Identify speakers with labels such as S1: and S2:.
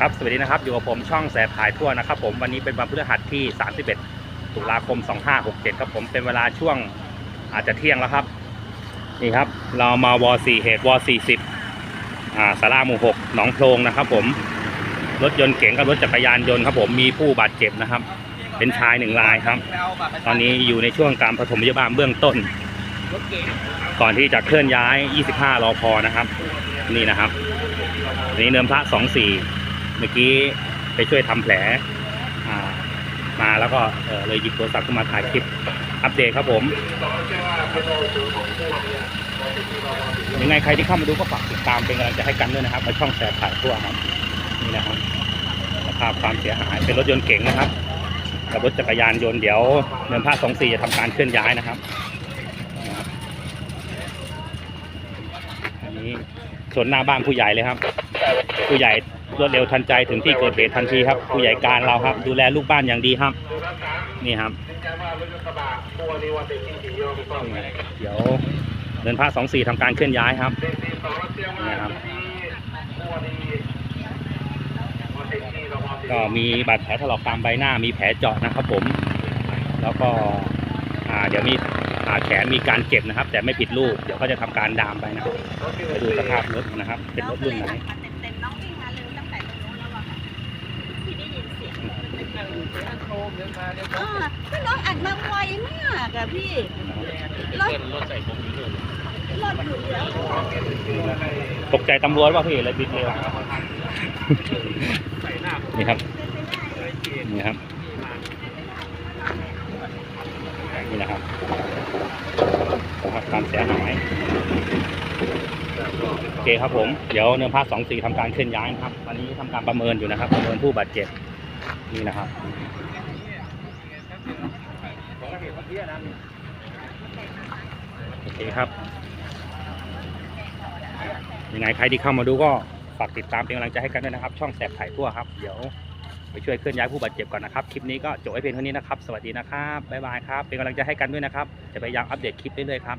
S1: ครับสวัสดีนะครับอยู่กับผมช่องแสบถ่ายทั่วนะครับ ผมวันนี้เป็นวันพฤหัสที่ 31 ตุลาคม 2567 ครับผมเป็นเวลาช่วงอาจจะเที่ยงแล้วครับ นี่ครับ เรามาวอ4เหตุวอ40อ่าสาราหมู่6หนองโพรงนะครับ ผมรถยนต์เก๋งกับรถจักรยานยนต์ครับ ผมมีผู้บาดเจ็บนะครับ เป็นชายหนึ่งรายครับ ตอนนี้อยู่ในช่วงการปฐมพยาบาลเบื้องต้น ก่อนที่จะเคลื่อนย้าย 25รอพอนะครับ นี่นะครับนี่เนิมพระ24 เมื่อกี้ไปช่วยทำแผลมาแล้วก็เลยหยิบโทรศัพท์ขึ้นมาถ่ายคลิปอัปเดตครับผม ยังไงใครที่เข้ามาดูก็ฝากติดตามเป็นกำลังใจให้กันด้วยนะครับในช่องแสบถ่ายทั่วครับนี่นะครับสภาพความเสียหายเป็นรถยนต์เก๋งนะครับกับรถจักรยานยนต์เดี๋ยวเนินพระ24จะทำการเคลื่อนย้ายนะครับอันนี้ชนหน้าบ้านผู้ใหญ่เลยครับ ผู้ใหญ่ รวดเร็วทันใจถึงที่เกิดเหตุทันทีครับ ผู้ใหญ่การเราครับ ดูแลลูกบ้านอย่างดีครับ นี่ครับเดี๋ยวเดินพระสองสี่ทำการเคลื่อนย้ายครับนี่ครับ ก็มีบาดแผลถลอกตามใบหน้ามีแผลเจาะนะครับผม แล้วก็เดี๋ยวมีแขนมีการเจ็บนะครับ แต่ไม่ผิดรูป เดี๋ยวเขาจะทำการดามไปนะครับไปดูสภาพรถนะครับ เป็นรถรุ่นไหน
S2: อ่าก็น้องอัดมาไวมากอะพี่ รถ รถใส่ผมอยู่รถอยู่แล้ว
S1: ตกใจตำรวจว่าพี่เลยบิดเร็วนี่ครับ นี่ครับ นี่นะครับสภาพความเสียหายโอเคครับผม เดี๋ยวเนื้อผ้าสองสี่ทำการเคลื่อนย้ายนะครับ ตอนนี้ทำการประเมินอยู่นะครับ ประเมินผู้บาดเจ็บ นี่นะครับโอเคครับยังไงใครที่เข้ามาดูก็ฝากติดตามเป็นกำลังใจให้กันด้วยนะครับ ช่องแสบถ่ายทั่วครับ เดี๋ยวไปช่วยเคลื่อนย้ายผู้บาดเจ็บก่อนนะครับ คลิปนี้ก็จบไว้เพียงเท่านี้นะครับ สวัสดีนะครับ บ๊ายบายครับ เป็นกำลังใจให้กันด้วยนะครับ จะพยายามอัปเดตคลิปเรื่อยๆครับ